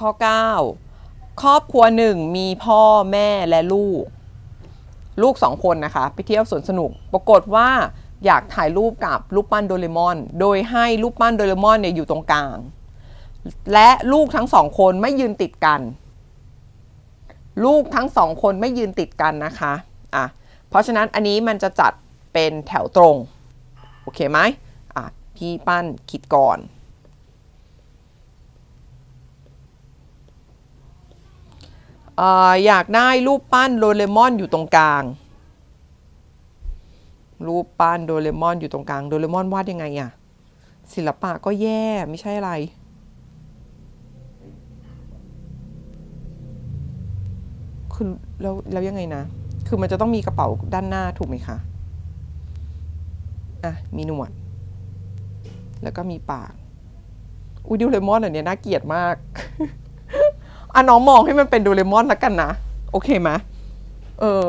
ข้อ 9 ครอบครัวหนึ่งมีพ่อแม่และลูก ลูกสองคนนะคะ ไปเที่ยวสวนสนุก ปรากฏว่าอยากถ่ายรูปกับรูปปั้นโดเรมอน โดยให้รูปปั้นโดเรมอนเนี่ยอยู่ตรงกลาง และลูกทั้งสองคนไม่ยืนติดกัน ลูกทั้งสองคนไม่ยืนติดกันนะคะอะเพราะฉะนั้นอันนี้มันจะจัดเป็นแถวตรง โอเคไหมอะพี่ปั้นคิดก่อน อยากได้รูปปั้นโดเรมอนอยู่ตรงกลาง รูปปั้นโดเรมอนอยู่ตรงกลางโดเรมอนวาดยังไงอะศิลปะก็แย่ไม่ใช่อะไร คือแล้วแล้วยังไงนะ คือมันจะต้องมีกระเป๋าด้านหน้าถูกไหมคะ อะ มีหนวด แล้วก็มีปาก อุ้ยโดเรมอนอันเนี้ยน่าเกลียดมาก อะน้องมองให้มันเป็นโดเรมอนแล้วกันนะ โอเคไหมเออ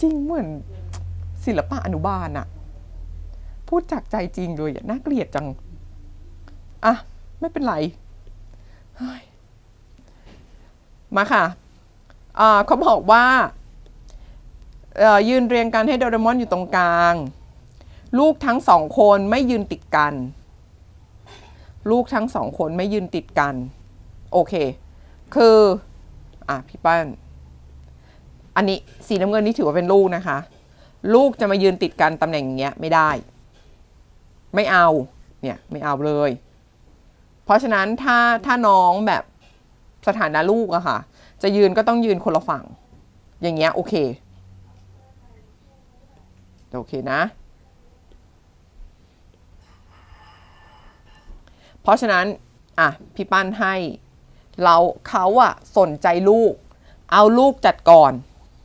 จริงเหมือนศิลปะอนุบาลอะพูดจากใจจริงเลยอะน่าเกลียดจัง อะ ไม่เป็นไรมาค่ะเขาบอกว่ายืนเรียงกันให้โดเรมอนอยู่ตรงกลาง ลูกทั้งสองคนไม่ยืนติดกัน ลูกทั้งสองคนไม่ยืนติดกัน โอเค คือ อะพี่ป้านอันนี้สีน้ำเงินนี่ถือว่าเป็นลูกนะคะ ลูกจะมายืนติดกันตำแหน่งอย่างเงี้ยไม่ได้ ไม่เอา เนี่ยไม่เอาเลย เพราะฉะนั้นถ้าถ้าน้องแบบสถานะลูกอะค่ะ จะยืนก็ต้องยืนคนละฝั่ง อย่างเงี้ยโอเค โอเคนะ เพราะฉะนั้นอะพี่ปั้นให้เราเขาอะสนใจลูก เอาลูกจัดก่อน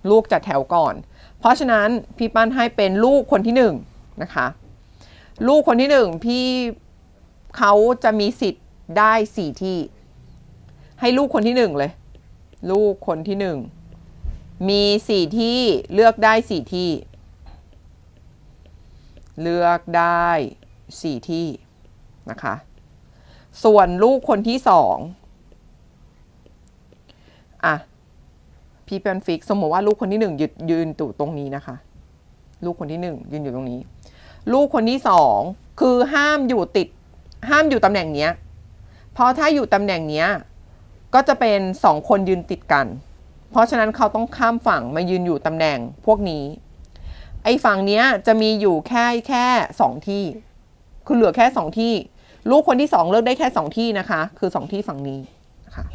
ลูกจัดแถวก่อน เพราะฉะนั้นพี่ปั้นให้เป็นลูกคนที่หนึ่งนะคะ ลูกคนที่หนึ่งพี่เขาจะมีสิทธิ์ได้สี่ที่ ให้ลูกคนที่หนึ่งเลย ลูกคนที่หนึ่งมีสี่ที่เลือกได้สี่ที่ เลือกได้สี่ที่นะคะ ส่วนลูกคนที่สองอะพี่เป็นฟิกสมมติว่าลูกคนที่หนึ่งยืนยืนอยู่ตรงนี้นะคะ ลูกคนที่หนึ่งยืนอยู่ตรงนี้ ลูกคนที่สองคือห้ามอยู่ติด ห้ามอยู่ตำแหน่งเนี้ยเพราะถ้าอยู่ตำแหน่งเนี้ยก็จะเป็นสองคนยืนติดกัน เพราะฉะนั้นเขาต้องข้ามฝั่งมายืนอยู่ตำแหน่งพวกนี้ ไอ้ฝั่งเนี้ยจะมีอยู่แค่แค่สองที่ คือเหลือแค่สองที่ ลูกคนที่สองเลือกได้แค่สองที่นะคะ คือสองที่ฝั่งนี้นะคะ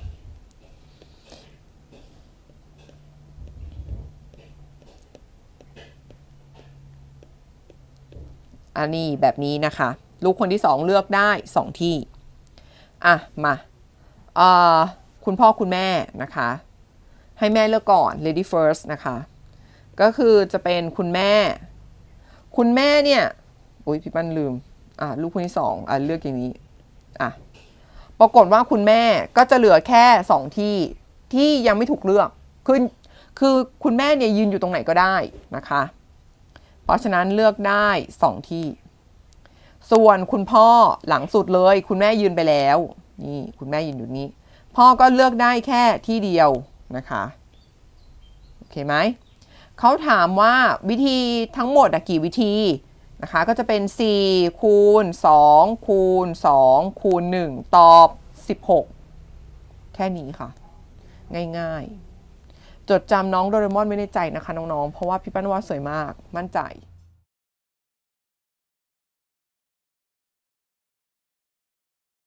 อันนี้แบบนี้นะคะ ลูกคนที่สองเลือกได้สองที่ อะ มาเอ่อคุณพ่อคุณแม่นะคะ ให้แม่เลือกก่อน lady first นะคะ ก็คือจะเป็นคุณแม่ คุณแม่เนี่ย อุ้ยพี่ปั้นลืม อะลูกคนที่สองอะเลือกอย่างนี้อะปรากฏว่าคุณแม่ก็จะเหลือแค่สองที่ที่ยังไม่ถูกเลือกคือคือคุณแม่เนี่ยยืนอยู่ตรงไหนก็ได้นะคะ เพราะฉะนั้นเลือกได้สองที่ ส่วนคุณพ่อหลังสุดเลย คุณแม่ยืนไปแล้วนี่คุณแม่ยืนอยู่นี้ พ่อก็เลือกได้แค่ที่เดียวนะคะโอเคไหมเขาถามว่าวิธีทั้งหมดอะกี่วิธี นะคะก็จะเป็น 4 คูณ 2 คูณ 2 คูณ 1 ตอบ 16 แค่นี้ค่ะ ง่ายๆ จดจำน้องโดเรมอนไว้ในใจนะคะน้องๆ เพราะว่าพี่ปั้นว่าสวยมากมั่นใจ